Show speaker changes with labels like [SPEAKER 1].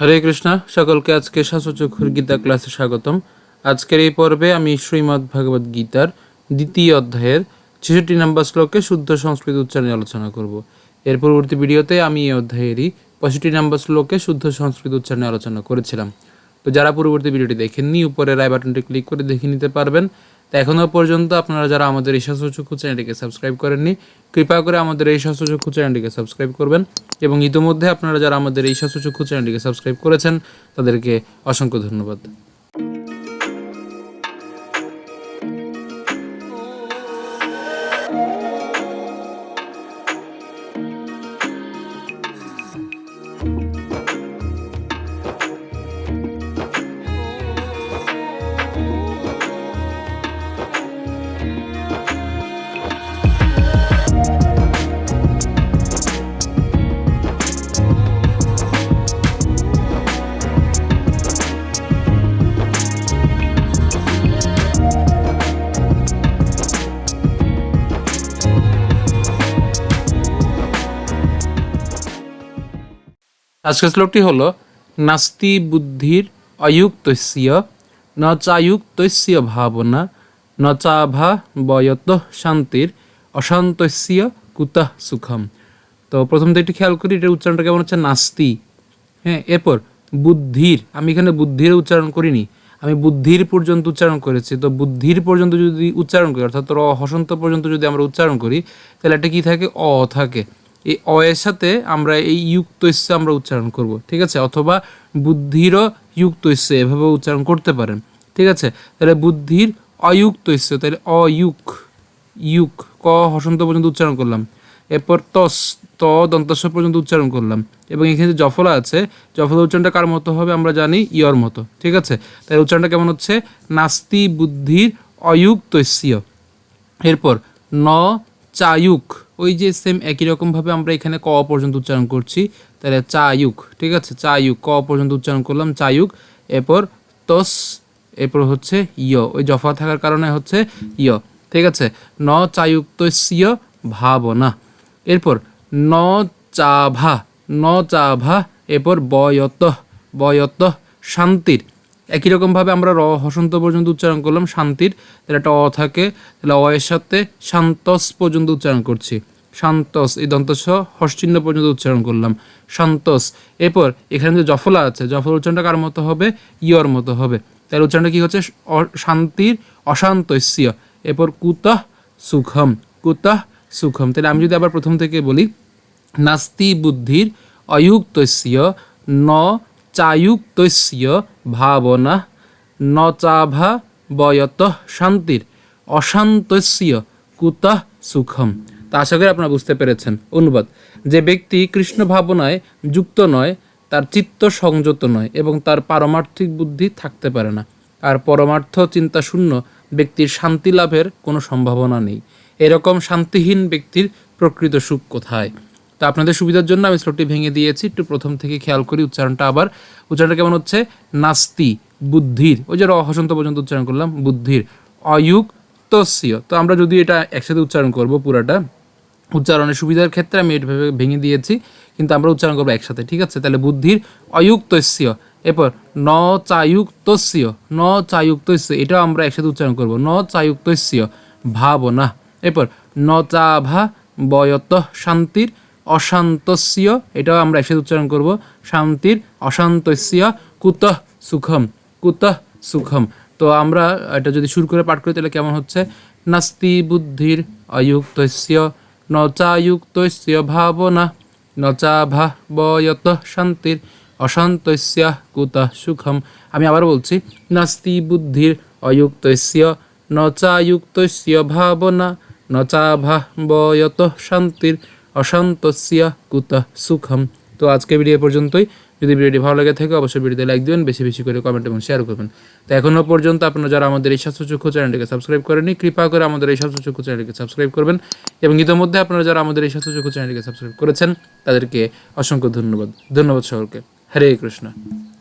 [SPEAKER 1] হরে কৃষ্ণ, সকলকে আজকে শাসচক্ষুর গীতা ক্লাসে স্বাগতম। আজকের এই পর্বে আমি শ্রীমদ্ ভাগবত গীতার দ্বিতীয় অধ্যায়ের ছেষট্টি নম্বর শ্লোকে শুদ্ধ সংস্কৃত উচ্চারণে আলোচনা করব। এর পরবর্তী ভিডিওতে আমি এই অধ্যায়েরই পঁয়ষট্টি নম্বর শ্লোকে শুদ্ধ সংস্কৃত উচ্চারণে আলোচনা করেছিলাম। তো যারা পূর্ববর্তী ভিডিওটি দেখেননি, উপরে রায় বাটনটি ক্লিক করে দেখে নিতে পারবেন। তো এখনও পর্যন্ত আপনারা যারা আমাদের এই স্বাস্থ্যচক্ষু চ্যানেলটিকে সাবস্ক্রাইব করেননি, কৃপা করে আমাদের এই স্বাস্থ্যচক্ষু চ্যানেলটিকে সাবস্ক্রাইব করবেন এবং ইতিমধ্যে আপনারা যারা আমাদের এই স্বাস্থ্যচক্ষু চ্যানেলটিকে সাবস্ক্রাইব করেছেন, তাদেরকে অসংখ্য ধন্যবাদ। আজকের শ্লোকটি হলো, নাস্তি বুদ্ধির অযুক্তস্য, ন চায়ুক্তস্য ভাবনা, ন চাভা বয়ত শান্তির, অশান্তস্য কুতঃ সুখম। তো প্রথম থেকে একটু খেয়াল করি, এটার উচ্চারণটা কেমন হচ্ছে? নাস্তি। হ্যাঁ এরপর বুদ্ধির, আমি এখানে বুদ্ধির উচ্চারণ করিনি, আমি বুদ্ধির পর্যন্ত উচ্চারণ করেছি। তো বুদ্ধির পর্যন্ত যদি উচ্চারণ করি, অর্থাৎ র হসন্ত পর্যন্ত যদি আমরা উচ্চারণ করি, তাহলে এটা কী থাকে? অ থাকে। এই অ এর সাথে আমরা এই যুক্ত আমরা উচ্চারণ করব, ঠিক আছে? অথবা বুদ্ধিরও যুক্ত এভাবে উচ্চারণ করতে পারেন, ঠিক আছে? তাহলে বুদ্ধির অযুক্ত তাহলে অয়ুক ইউক ক হসন্ত পর্যন্ত উচ্চারণ করলাম। এরপর তস, ত, দন্তস্ব পর্যন্ত উচ্চারণ করলাম। এবং এখানে যে জফলা আছে, জফলা উচ্চারণটা কার মতো হবে আমরা জানি? ইয়র মতো, ঠিক আছে? তাই উচ্চারণটা কেমন হচ্ছে? নাস্তি বুদ্ধির অয়ুক্তস্য এরপর ন, চায়ুক ওই যে সেম একই রকমভাবে আমরা এখানে ক পর্যন্ত উচ্চারণ করছি। তাহলে চায়ুক ঠিক আছে? চায়ুক ক পর্যন্ত উচ্চারণ করলাম চায়ুক এরপর তস, এরপর হচ্ছে ইয় ওই জফা থাকার কারণে হচ্ছে ইয় ঠিক আছে? ন চায়ুক্তস্য ভাবনা। এরপর ন চাভা ন চাভা এরপর বয়ত বয়ত শান্তির। একই রকমভাবে আমরা র হসন্ত পর্যন্ত উচ্চারণ করলাম, শান্তির। তাহলে একটা অ থাকে, তাহলে অ এর সাথে শান্তস পর্যন্ত উচ্চারণ করছি। শান্তস, এই দন্তস হর্ষচিহ্ন পর্যন্ত উচ্চারণ করলাম। শান্তস, এরপর এখানে যে জফলা আছে জফলা উচ্চারণটা কার মতো হবে? ইয়র মতো হবে। তাহলে উচ্চারণটা কি হচ্ছে? শান্তির, অশান্তস্য। এরপর কুতঃ সুখম। কুতঃ সুখম। তাহলে আমি যদি আবার প্রথম থেকে বলি, নাস্তি বুদ্ধির, অযুক্তস্য, ন চায়ুক্তস্য ভাবনা ন চাভা বয়ত শান্তির, অশান্তস্য কুতঃ সুখম। তা আশা করি আপনারা বুঝতে পেরেছেন। অনুবাদ, যে ব্যক্তি কৃষ্ণ ভাবনায় যুক্ত নয়, তার চিত্ত সংযত নয় এবং তার পারমার্থিক বুদ্ধি থাকতে পারে না। আর পরমার্থ চিন্তা শূন্য ব্যক্তির শান্তি লাভের কোনো সম্ভাবনা নেই। এরকম শান্তিহীন ব্যক্তির প্রকৃত সুখ কোথায়? তো আপনাদের সুবিধার জন্য আমি শ্লোকটি ভেঙে দিয়েছি। একটু প্রথম থেকে খেয়াল করি, উচ্চারণটা আবার। উচ্চারণটা কেমন হচ্ছে? নাস্তি, বুদ্ধির। ওই যে র হসন্ত পর্যন্ত উচ্চারণ করলাম, বুদ্ধির। অযুক্তস্য। তো আমরা যদি এটা একসাথে উচ্চারণ করব পুরাটা, উচ্চারণের সুবিধার ক্ষেত্রে আমি এইভাবে ভেঙে দিয়েছি, কিন্তু আমরা উচ্চারণ করব একসাথে, ঠিক আছে? তাহলে বুদ্ধির অযুক্তস্য। এরপর, ন চায়ুক্তস্য। ন চায়ুক্তস্য, এটাও আমরা একসাথে উচ্চারণ করব। ন চায়ুক্তস্য, ভাবনা। এরপর, ন চাভা বয়ত শান্তির। অশান্তস্য, এটাও আমরা একসাথে উচ্চারণ করব, শান্তির অশান্তস্য, কুতঃ সুখম কুতঃ সুখম। তো আমরা এটা যদি শুরু করে পাঠ করি, তাহলে কেমন হচ্ছে? নাস্তি বুদ্ধির অযুক্তস্য, ন চায়ুক্তস্য ভাবনা, ন চাভা বয়ত শান্তির অশান্তস্য, কুতঃ সুখম। আমি আবার বলছি, নাস্তি বুদ্ধির অযুক্তস্য, ন চায়ুক্তস্য ভাবনা, ন চাভা বয়ত শান্তির অশান্তস্য কুতা সুখম। তো আজকে ভিডিও পর্যন্তই। যদি ভিডিওটি ভালো লাগে থাকে, অবশ্যই ভিডিওতে লাইক দিবেন, বেশি বেশি করে কমেন্ট এবং শেয়ার করবেন। তো এখনও পর্যন্ত আপনারা যারা আমাদের এই স্বাস্থ্যচক্ষু চ্যানেলটিকে সাবস্ক্রাইব করেনি কৃপা করে আমাদের এই স্বাস্থ্য স্বাস্থ্যচক্ষু চ্যানেলটিকে সাবস্ক্রাইব করবেন। এবং ইতিমধ্যে আপনারা যারা আমাদের এই স্বাস্থ্যচক্ষু চ্যানেলটিকে সাবস্ক্রাইব করেছেন, তাদেরকে অসংখ্য ধন্যবাদ। ধন্যবাদ সকলকে। হরে কৃষ্ণ।